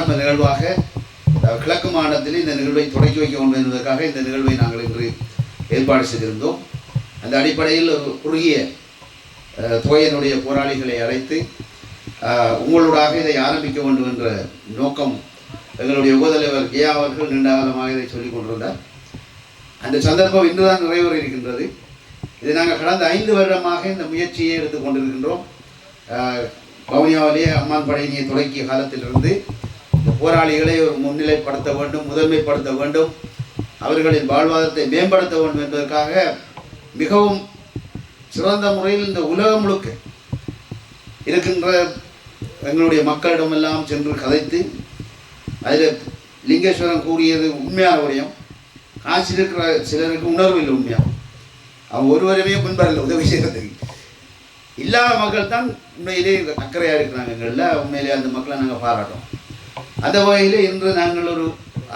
ஆரம்ப நிகழ்வாக கிழக்கு மாநிலத்தில் இந்த நிகழ்வை தொடக்கி வைக்க வேண்டும் என்பதற்காக இந்த நிகழ்வை நாங்கள் இன்று ஏற்பாடு செய்திருந்தோம். அந்த அடிப்படையில் குறுகிய அஹ், போராளிகளை அழைத்து அஹ், உங்களூடாக இதை ஆரம்பிக்க வேண்டும் என்ற நோக்கம் எங்களுடைய உபதலைவர் ஜெயா அவர்கள் நீண்ட காலமாக இதை சொல்லிக் கொண்டிருந்தார். அந்த சந்தர்ப்பம் இன்றுதான் நிறைவேற இருக்கின்றது. இது நாங்கள் கடந்த ஐந்து வருடமாக இந்த முயற்சியை எடுத்துக்கொண்டிருக்கின்றோம் வவுனியாவிலேயே அம்மான் படையினியை தொடக்கிய காலத்திலிருந்து போராளிகளை முன்னிலைப்படுத்த வேண்டும் முதன்மைப்படுத்த வேண்டும். அவர்களின் வாழ்வாதாரத்தை மேம்படுத்த வேண்டும் என்பதற்காக மிகவும் சிறந்த முறையில் இந்த உலகம் முழுக்க இருக்கின்ற எங்களுடைய மக்களிடமெல்லாம் சென்று கதைத்து அதில் லிங்கேஸ்வரன் கூறியது உண்மையான விடயம். காசு இருக்கிற சிலருக்கு உணர்வு இல்லை உண்மையாகும் அவன் ஒருவருமே முன்பரில் உதவி செய்கிறதுக்கு இல்லாத மக்கள் தான் உண்மையிலே அக்கறையாக இருக்கிறாங்க எங்களில். உண்மையிலே அந்த மக்களை நாங்கள் பாராட்டோம் அந்த வகையில் இன்று நாங்கள் ஒரு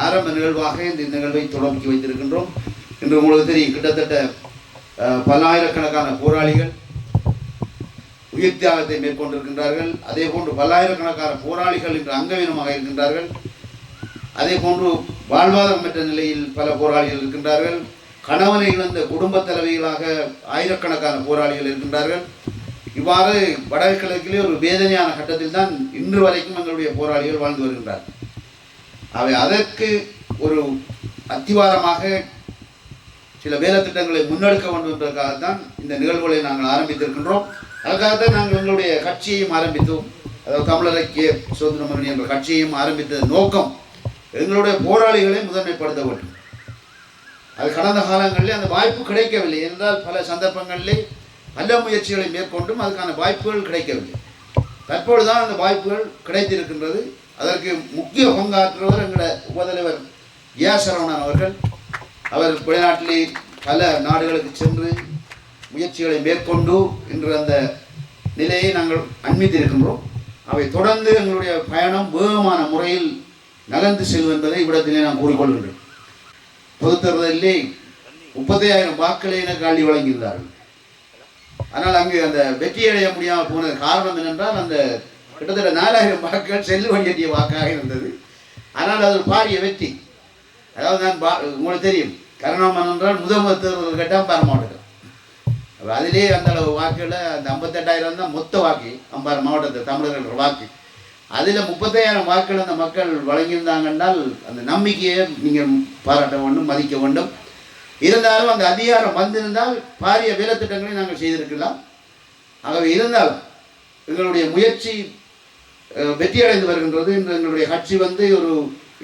ஆரம்ப நிகழ்வாக இந்த நிகழ்வை தொடங்கி வைத்திருக்கின்றோம். இன்று உங்களுக்கு தெரியும் கிட்டத்தட்ட பல்லாயிரக்கணக்கான போராளிகள் உயிர் தியாகத்தை மேற்கொண்டிருக்கின்றார்கள். அதே போன்று பல்லாயிரக்கணக்கான போராளிகள் இன்று அங்கவீனமாக இருக்கின்றார்கள். அதே போன்று வாழ்வாதாரமற்ற நிலையில் பல போராளிகள் இருக்கின்றார்கள். கணவனை இழந்த குடும்ப தலைவிகளாக ஆயிரக்கணக்கான போராளிகள் இருக்கின்றார்கள். இவ்வாறு வடகிழக்கிலே ஒரு வேதனையான கட்டத்தில் தான் இன்று வரைக்கும் எங்களுடைய போராளிகள் வாழ்ந்து வருகின்றார் அவை அதற்கு ஒரு அத்திவாரமாக சில வேலை திட்டங்களை முன்னெடுக்க வேண்டும் என்பதற்காகத்தான் இந்த நிகழ்வுகளை நாங்கள் ஆரம்பித்திருக்கின்றோம். அதுக்காகத்தான் நாங்கள் எங்களுடைய கட்சியையும் ஆரம்பித்தோம். அதாவது தமிழர் ஐக்கிய சுதந்திர முன்னணி என்ற கட்சியையும் ஆரம்பித்த நோக்கம் எங்களுடைய போராளிகளை முதன்மைப்படுத்த வேண்டும். அது கடந்த காலங்களில் அந்த வாய்ப்பு கிடைக்கவில்லை. என்றால் பல சந்தர்ப்பங்களிலே நல்ல முயற்சிகளை மேற்கொண்டும் அதுக்கான வாய்ப்புகள் கிடைக்கவில்லை தற்பொழுதுதான் அந்த வாய்ப்புகள் கிடைத்திருக்கின்றது. அதற்கு முக்கிய பங்காற்றுவர் எங்களோட உபதலைவர் ஏ சரவணன் அவர்கள். அவர் வெளிநாட்டிலே பல நாடுகளுக்கு சென்று முயற்சிகளை மேற்கொண்டு இன்று அந்த நிலையை நாங்கள் அண்மித்திருக்கின்றோம். அவை தொடர்ந்து எங்களுடைய பயணம் வேகமான முறையில் நகர்ந்து செல்லும் என்பதை இவ்விடத்திலே நான் கூறிக்கொள்கின்றேன் பொதுத் தேர்தலிலே முப்பத்தையாயிரம் வாக்களை எனக்கு அள்ளி வழங்கியிருந்தார்கள். ஆனால் அங்கு அந்த வெற்றி அடைய முடியாமல் போனது காரணம் என்னென்றால் அந்த கிட்டத்தட்ட நாலாயிரம் வாக்குகள் செல்லு வண்டிய வாக்காக இருந்தது. ஆனால் அது ஒரு பாரிய வெற்றி. அதாவது நான் பா உங்களுக்கு தெரியும். கருணாமன் என்றால் முதல் தேர்தல் கேட்டால் பெற மாட்டேன் அதிலே அந்த அளவு வாக்குல அந்த ஐம்பத்தெட்டாயிரம் தான் மொத்த வாக்கு. அம்பாறு மாவட்டத்தை தமிழர்கள் வாக்கு. அதில் முப்பத்தாயிரம் வாக்குகள் அந்த மக்கள் வழங்கியிருந்தாங்கன்னால் அந்த நம்பிக்கையை நீங்கள் பாராட்ட வேண்டும் மதிக்க வேண்டும். இருந்தாலும் அந்த அதிகாரம் வந்திருந்தால் பாரிய வேலைத்திட்டங்களை நாங்கள் செய்திருக்கலாம். ஆகவே இருந்தாலும் எங்களுடைய முயற்சி வெற்றியடைந்து வருகின்றது. இன்று எங்களுடைய கட்சி வந்து ஒரு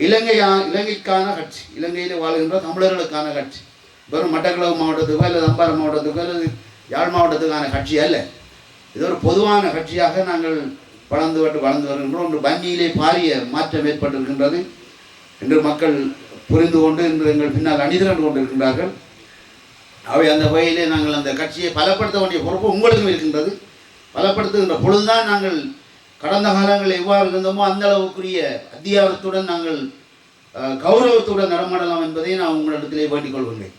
இலங்கையா இலங்கைக்கான கட்சி இலங்கையில் வாழ்கின்ற தமிழர்களுக்கான கட்சி. வெறும் மட்டக்களவு மாவட்டத்துக்கோ அல்லது அம்பாறை மாவட்டத்துக்கோ அல்லது யாழ் மாவட்டத்துக்கான கட்சி அல்ல. இது ஒரு பொதுவான கட்சியாக நாங்கள் வளர்ந்து வளர்ந்து வருகின்றோம். ஒன்று வங்கியிலே பாரிய மாற்றம் ஏற்பட்டிருக்கின்றது. இன்று மக்கள் புரிந்து கொண்டு இன்று எங்கள் பின்னால் அணிதிரண்டு கொண்டிருக்கின்றார்கள். அவை அந்த வகையிலே நாங்கள் அந்த கட்சியை பலப்படுத்த வேண்டிய பொறுப்பு உங்களுக்கும் இருக்கின்றது. பலப்படுத்துகின்ற பொழுதுதான் நாங்கள் கடந்த காலங்களில் எவ்வாறு இருந்தோமோ அந்த அளவுக்குரிய அதிகாரத்துடன் நாங்கள் கௌரவத்துடன் நடமாடலாம் என்பதை நான் உங்களிடத்திலே வேண்டிக் கொள்கின்றேன்.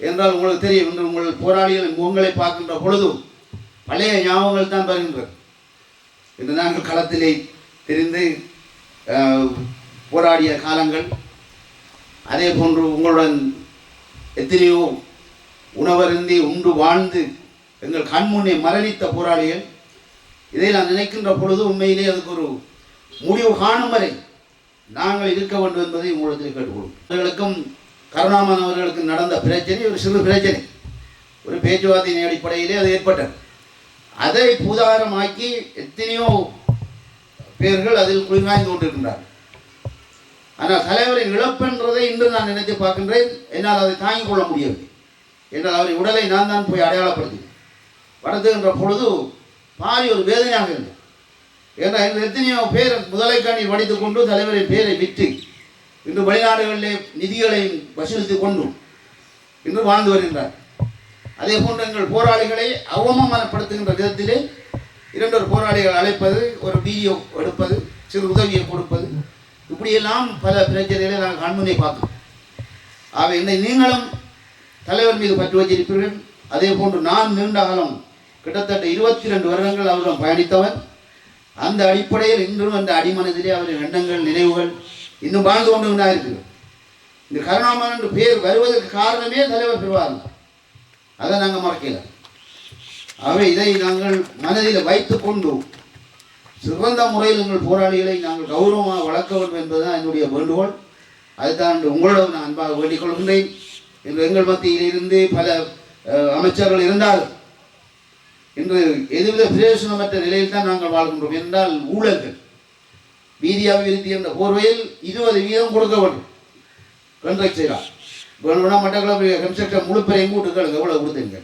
என்றால் உங்களுக்கு தெரியும் இன்று உங்கள் போராளிகள் முகங்களை பார்க்கின்ற பொழுதும் பழைய ஞாபகங்கள் தான் வருகின்றது இன்று நாங்கள் களத்திலே தெரிந்து போராடிய காலங்கள் அதே போன்று உங்களுடன் எத்தனையோ உணவருந்தி உண்டு வாழ்ந்து எங்கள் கண்முன்னே மரணித்த போராளிகள் இதை நான் நினைக்கின்ற பொழுது உண்மையிலே அதுக்கு ஒரு முடிவு காணும் வரை நாங்கள் இருக்க வேண்டும் என்பதை உங்களுக்கு கேட்டுக்கொள்ளும் அவர்களுக்கும் கருணாமன் அவர்களுக்கு நடந்த பிரச்சனை ஒரு சிறு பிரச்சனை. ஒரு பேச்சுவார்த்தையின் அடிப்படையிலே அது ஏற்பட்டது. அதை பூதாரமாக்கி எத்தனையோ பேர்கள் அதில் குளிர்காய்ந்து கொண்டிருக்கின்றார்கள். ஆனால் தலைவரின் இழப்பென்றதை இன்று நான் நினைத்து பார்க்கின்றேன். என்னால் அதை தாங்கிக் கொள்ள முடியவில்லை. என்றால் அவரின் உடலை நான் தான் போய் அடையாளப்படுத்தினேன். படுத்துகின்ற பொழுது பாரி ஒரு வேதனையாக இருந்தது. ஏன்னா எத்தனையோ பேர் முதலைக்காணி வடித்துக் கொண்டு தலைவரின் பேரை விற்று இன்று வெளிநாடுகளிலே நிதிகளை வசூலித்து கொண்டு இன்று வாழ்ந்து வருகின்றார். அதே போன்று எங்கள் போராளிகளை அவமானப்படுத்துகின்ற விதத்திலே இரண்டொரு போராளிகள் அழைப்பது ஒரு வீடியோ எடுப்பது சிறு உதவியை கொடுப்பது இப்படியெல்லாம் பல பிரச்சனைகளை நாங்கள் கண்முனை பார்த்தோம். ஆக என்னை நீங்களும் தலைவர் மீது பற்று வச்சிருப்பீர்கள். அதே போன்று நான் நீண்ட காலம் கிட்டத்தட்ட இருபத்தி ரெண்டு வருடங்கள் அவரிடம் பயணித்தவன் அந்த அடிப்படையில் இன்றும் அந்த அடிமனதிலே அவரின் எண்ணங்கள் நினைவுகள் இன்னும் வாழ்ந்து கொண்டு தான் இருக்குது இந்த கருணாமன் என்று பேர் வருவதற்கு காரணமே தலைவர் பெறுவார். அதை நாங்கள் மறக்கல. ஆகவே இதை நாங்கள் மனதில் வைத்து கொண்டோம் சிறந்த முறையில் எங்கள் போராளிகளை நாங்கள் கௌரவமாக வளர்க்க வேண்டும் என்பதுதான் என்னுடைய வேண்டுகோள். அதுதான் உங்களோட நான் அன்பாக வேண்டிக் கொள்கின்றேன். இன்று எங்கள் மத்தியில் இருந்து பல அமைச்சர்கள் இருந்தால் இன்று எதுவித பிரயோசனமற்ற நிலையில் தான் நாங்கள் வாழ்கின்றோம். என்றால் ஊழல்கள். வீதி அபிவிருத்தி என்ற போர்வையில் இருபது வீதம் கொடுக்க வேண்டும். கண்ட்ராக்ட் செய்யலாம் வேணும்னா மட்டக்களப்பு கன்ஸ்ட்ரக்டர் முழுப்பெரிய பெரிய எவ்வளோ கொடுத்துங்க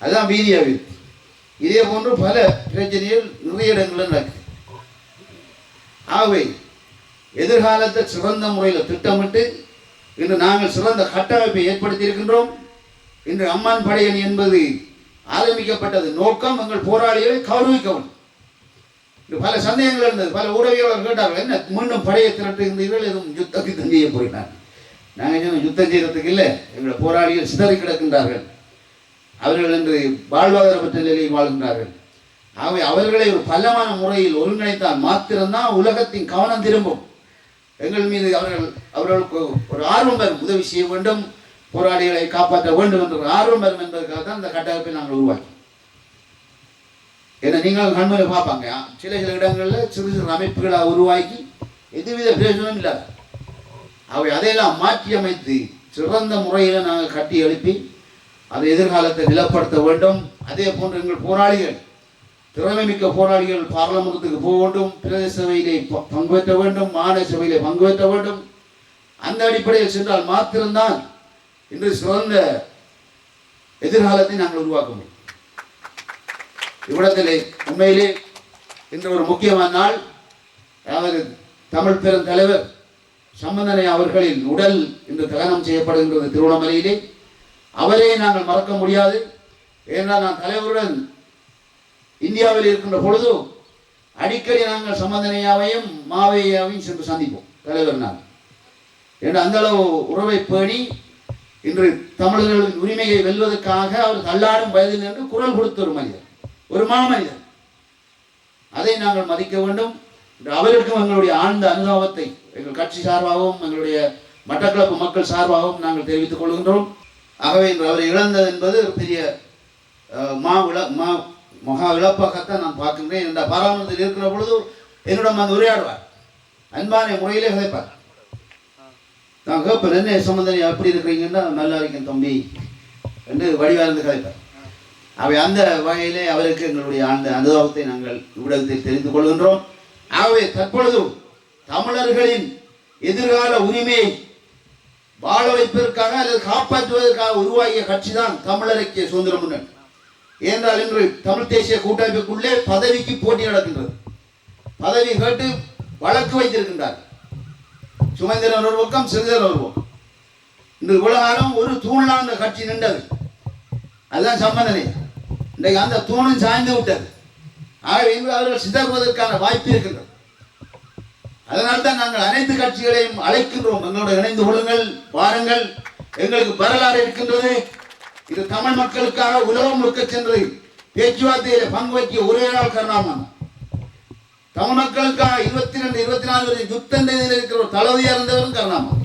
அதுதான் வீதி அபிவிருத்தி. இதே போன்று பல பிரச்சனைகள் நிறைய இடங்களில் நடக்குது. ஆகவே எதிர்காலத்தை சிறந்த முறையில் திட்டமிட்டு இன்று நாங்கள் சிறந்த கட்டமைப்பை ஏற்படுத்தி இருக்கின்றோம் இன்று அம்மான் படையணி என்பது ஆரம்பிக்கப்பட்டது நோக்கம் எங்கள் போராளிகளை கௌரவிக்கவும் பல சந்தேகங்கள் இருந்தது. பல ஊடகங்கள் கேட்டார்கள் என்ன மீண்டும் படையை திரட்டுகின்றீர்கள் எதுவும் யுத்தத்தை செய்ய போயினார் நாங்கள் யுத்தம் செய்யறதுக்கு இல்லை எங்கள் போராளிகள் சிதறி கிடக்கின்றார்கள் அவர்கள் இன்று வாழ்வாதாரமற்ற நிலையில் வாழ்கின்றார்கள். ஆகவே அவர்களை ஒரு பலமான முறையில் ஒருங்கிணைத்தால் மாத்திரம்தான் உலகத்தின் கவனம் திரும்பும். எங்கள் மீது அவர்கள் அவர்களுக்கு ஒரு ஆர்வம் பெறும் உதவி செய்ய வேண்டும் போராளிகளை காப்பாற்ற வேண்டும் என்ற ஒரு ஆர்வம் பெறும் என்பதற்காக தான் இந்த கட்டமைப்பை நாங்கள் உருவாக்கி ஏன்னா நீங்கள் கண்மையில் பார்ப்பாங்க. சில சில இடங்களில் சிறு சிறு அமைப்புகளை உருவாக்கி எதுவித பிரயோஜனம் இல்லை அவை அதையெல்லாம் மாற்றி அமைத்து சிறந்த முறையில் நாங்கள் கட்டி எழுப்பி அதை எதிர்காலத்தை நிலப்படுத்த வேண்டும். அதே போன்று எங்கள் போராளிகள் திறமைமிக்க போராளிகள் பார்லமெண்டத்துக்கு போக வேண்டும். பிரதேச சபையிலே ப- பங்கு பெற்ற வேண்டும். மாநில சபையிலே பங்கு பெற்ற வேண்டும். அந்த அடிப்படையில் சென்றால் மாத்திரம்தான் இன்று சிறந்த எதிர்காலத்தை நாங்கள் உருவாக்க முடியும். இவ்விடத்திலே உண்மையிலே இன்று ஒரு முக்கியமான நாள். அதாவது தமிழ் பெருந்தலைவர் சம்பந்தனை அவர்களின் உடல் இன்று தகனம் செய்யப்படுகின்றது திருவண்ணாமலையிலே. அவரை நாங்கள் மறக்க முடியாது. ஏனென்றால் நான் தலைவருடன் இந்தியாவில் இருக்கின்ற பொழுதும் அடிக்கடி நாங்கள் சம்பந்தனையாவையும் மாவையாவையும் சென்று சந்திப்போம் தலைவர் நான். என்று அந்த அளவு உறவை பேணி இன்று தமிழர்களின் உரிமையை வெல்வதற்காக அவர் தள்ளாடும் வயதில் நின்று குரல் கொடுத்த ஒரு மனிதர் ஒரு மாமனிதர். அதை நாங்கள் மதிக்க வேண்டும். அவருக்கும் எங்களுடைய ஆழ்ந்த அனுதாபத்தை எங்கள் கட்சி சார்பாகவும் எங்களுடைய மட்டக்களப்பு மக்கள் சார்பாகவும் நாங்கள் தெரிவித்துக் கொள்கின்றோம். ஆகவே இன்று அவரை இழந்தது என்பது பெரிய அஹ், மா விழ மா மகா இழப்பாகத்தான் நான் பார்க்கின்றேன். இந்த பாராமணத்தில் இருக்கிற பொழுது என்னிடம் வந்து உரையாடுவார். அன்பான முறையிலே கதைப்பார். நான் கேட்பேன் என்ன சம்பந்தனை எப்படி இருக்கிறீங்கன்னா நல்லா இருக்கேன் தம்பி என்று வடிவார்ந்து கதைப்பார். அவை அந்த வகையிலே அவருக்கு எங்களுடைய ஆழ்ந்த அனுபவத்தை நாங்கள் இவ்விடத்தில் தெரிந்து கொள்கின்றோம். ஆகவே தற்பொழுது தமிழர்களின் எதிர்கால உரிமையை வாழ வைப்பதற்காக அல்லது காப்பாற்றுவதற்காக உருவாகிய கட்சி தான் தமிழர் ஐக்கிய சுதந்திர முன்னணி ஏனென்றால் இன்று தமிழ் தேசிய கூட்டமைப்புக்குள்ளே பதவிக்கு போட்டி நடக்கின்றது. பதவி கேட்டு வழக்கு வைத்திருக்கின்றார். சுமந்திரன் ஒரு பக்கம் சிறிதர் ஒரு பக்கம். இன்று உலகாலம் ஒரு தூணான கட்சி நின்றது. அதுதான் சம்பந்தனை இன்றைக்கு அந்த தூணும் சாய்ந்து விட்டது. ஆகவே இன்று அவர்கள் சிதறுவதற்கான வாய்ப்பு இருக்கின்றது. அதனால்தான் நாங்கள் அனைத்து கட்சிகளையும் அழைக்கின்றோம். எங்களோட இணைந்து கொள்ளுங்கள் வாருங்கள். எங்களுக்கு வரலாறு இருக்கின்றது. இது தமிழ் மக்களுக்காக உலகம் முழுக்க சென்று பேச்சுவார்த்தையில பங்கு வைக்க ஒரே நாள் கருணாமன். தமிழ் மக்களுக்காக இருபத்தி ரெண்டு இருபத்தி நாலு வரை யுத்தம் செய்தில் இருக்கிற ஒரு தளபதியா இருந்தவரும் கருணாமன்.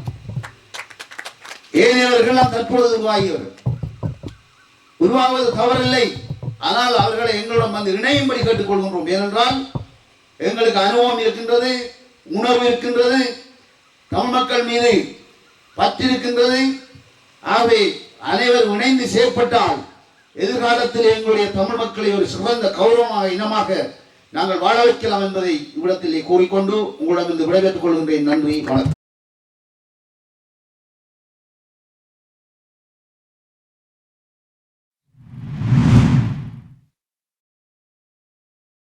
ஏனையவர்கள் தற்பொழுது உருவாகியவர். உருவாவது தவறில்லை. ஆனால் அவர்களை எங்களிடம் வந்து இணையும்படி கேட்டுக்கொள்கின்றோம். ஏனென்றால் எங்களுக்கு அனுபவம் இருக்கின்றது. உணர்வு இருக்கின்றது தமிழ் மக்கள் மீது பற்றிருக்கின்றது. ஆகவே அனைவரும் இணைந்து செயற்பட்டால் எதிர்காலத்தில் எங்களுடைய தமிழ் மக்களை ஒரு சிறந்த கௌரவமாக இனமாக நாங்கள் வாழ வைக்கலாம் என்பதை இவ்விடத்திலே கூறிக்கொண்டு உங்களிடம் விடைபெற்றுக் கொள்கின்றேன். நன்றி வணக்கம்.